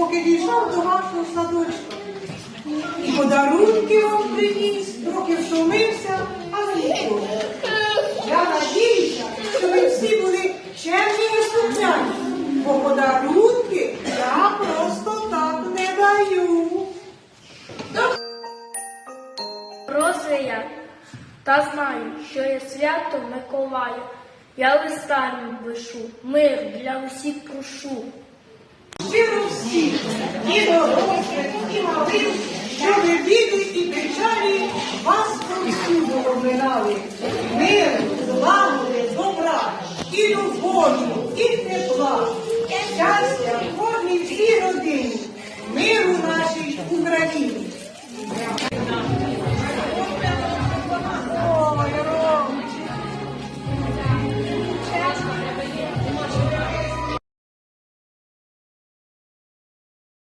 поки дійшов до вашого садочка. І подарунки вам приніс, трохи втомився, але нічого. Я надіюся, що ви всі були чемні і слухняні, бо подарунки я просто так не даю. Рози я та знаю, що є свято Миколая. Я листами пишу, мир для усіх прошу. Щиро всі, і дорослі, і малим, що любили і печалі вас повсюду.